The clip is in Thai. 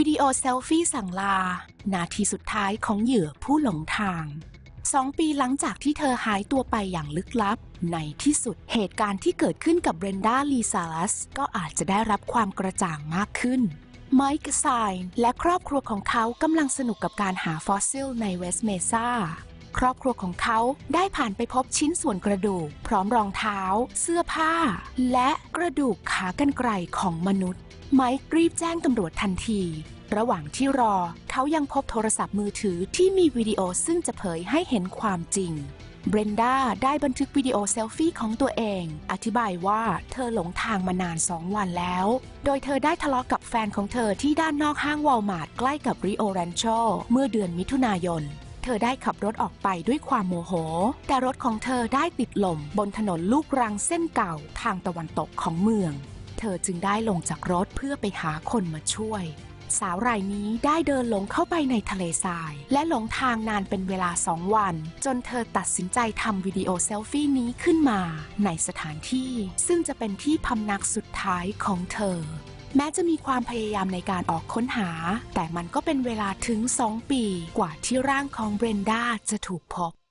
วิดีโอเซลฟี่สั่งลา นาทีสุดท้ายของเหยื่อผู้หลงทางสองปีหลังจากที่เธอหายตัวไปอย่างลึกลับ ในที่สุดเหตุการณ์ที่เกิดขึ้นกับเบรนดาลีซาลัสก็อาจจะได้รับความกระจ่างมากขึ้นไมค์ไซน์และครอบครัวของเขากำลังสนุกกับการหาฟอสซิลในเวสเมซา ครอบครัวของเขาได้ผ่านไปพบชิ้นส่วนกระดูก พร้อมรองเท้า เสื้อผ้า และกระดูกขากรรไกรของมนุษย์ ไมค์รีบแจ้งตำรวจทันที ระหว่างที่รอ เขายังพบโทรศัพท์มือถือที่มีวิดีโอซึ่งจะเผยให้เห็นความจริงเบรนดาได้บันทึกวิดีโอเซลฟี่ของตัวเอง อธิบายว่าเธอหลงทางมานาน 2 วันแล้ว โดยเธอได้ทะเลาะกับแฟนของเธอที่ด้านนอกห้างวอลมาร์ทใกล้กับริโอแรนโชเมื่อเดือนมิถุนายน เธอได้ขับรถออกไปด้วยความโมโห แต่รถของเธอได้ติดลมบนถนนลูกรังเส้นเก่าทางตะวันตกของเมือง เธอจึงได้ลงจากรถเพื่อไปหาคนมาช่วย สาวรายนี้ได้เดินหลงเข้าไปในทะเลทราย และหลงทางนานเป็นเวลาสองวัน จนเธอตัดสินใจทำวิดีโอเซลฟี่นี้ขึ้นมา ในสถานที่ซึ่งจะเป็นที่พำนักสุดท้ายของเธอ แม้จะมีความพยายามในการออกค้นหา แต่มันก็เป็นเวลาถึง 2 ปีกว่าที่ร่างของเบรนดาจะถูกพบ